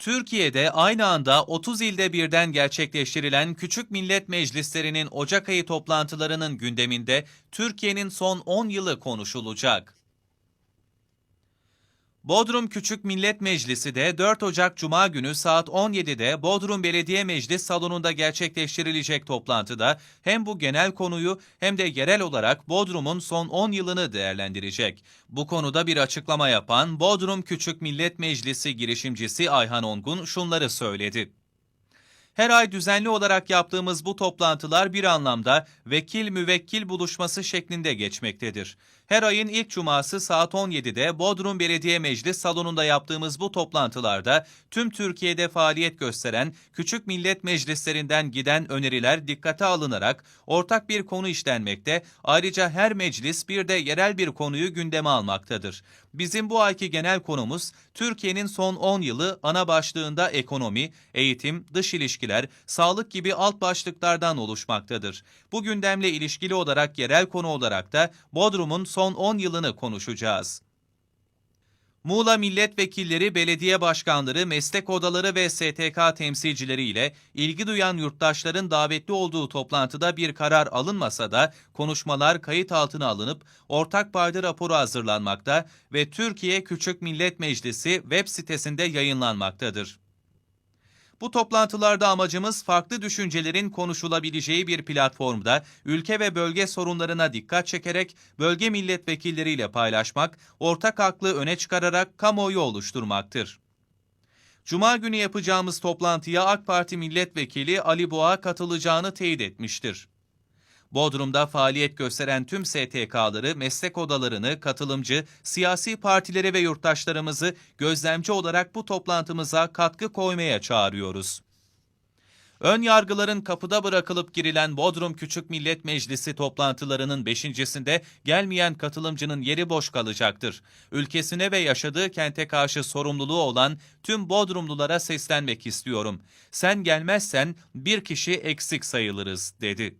Türkiye'de aynı anda 30 ilde birden gerçekleştirilen Küçük Millet Meclislerinin Ocak ayı toplantılarının gündeminde Türkiye'nin son 10 yılı konuşulacak. Bodrum Küçük Millet Meclisi de 4 Ocak Cuma günü saat 17'de Bodrum Belediye Meclis Salonu'nda gerçekleştirilecek toplantıda hem bu genel konuyu hem de yerel olarak Bodrum'un son 10 yılını değerlendirecek. Bu konuda bir açıklama yapan Bodrum Küçük Millet Meclisi girişimcisi Ayhan Ongun şunları söyledi. Her ay düzenli olarak yaptığımız bu toplantılar bir anlamda vekil müvekkil buluşması şeklinde geçmektedir. Her ayın ilk cuması saat 17'de Bodrum Belediye Meclis Salonu'nda yaptığımız bu toplantılarda tüm Türkiye'de faaliyet gösteren küçük millet meclislerinden giden öneriler dikkate alınarak ortak bir konu işlenmekte, ayrıca her meclis bir de yerel bir konuyu gündeme almaktadır. Bizim bu ayki genel konumuz Türkiye'nin son 10 yılı ana başlığında ekonomi, eğitim, dış ilişkiler, sağlık gibi alt başlıklardan oluşmaktadır. Bu gündemle ilişkili olarak yerel konu olarak da Bodrum'un son 10 yılını konuşacağız. Muğla milletvekilleri, belediye başkanları, meslek odaları ve STK temsilcileri ile ilgi duyan yurttaşların davetli olduğu toplantıda bir karar alınmasa da konuşmalar kayıt altına alınıp ortak payda raporu hazırlanmakta ve Türkiye Küçük Millet Meclisi web sitesinde yayınlanmaktadır. Bu toplantılarda amacımız farklı düşüncelerin konuşulabileceği bir platformda ülke ve bölge sorunlarına dikkat çekerek bölge milletvekilleriyle paylaşmak, ortak aklı öne çıkararak kamuoyu oluşturmaktır. Cuma günü yapacağımız toplantıya AK Parti milletvekili Ali Boğa katılacağını teyit etmiştir. Bodrum'da faaliyet gösteren tüm STK'ları, meslek odalarını, katılımcı, siyasi partileri ve yurttaşlarımızı gözlemci olarak bu toplantımıza katkı koymaya çağırıyoruz. Ön yargıların kapıda bırakılıp girilen Bodrum Küçük Millet Meclisi toplantılarının beşincisinde gelmeyen katılımcının yeri boş kalacaktır. Ülkesine ve yaşadığı kente karşı sorumluluğu olan tüm Bodrumlulara seslenmek istiyorum. Sen gelmezsen bir kişi eksik sayılırız, dedi.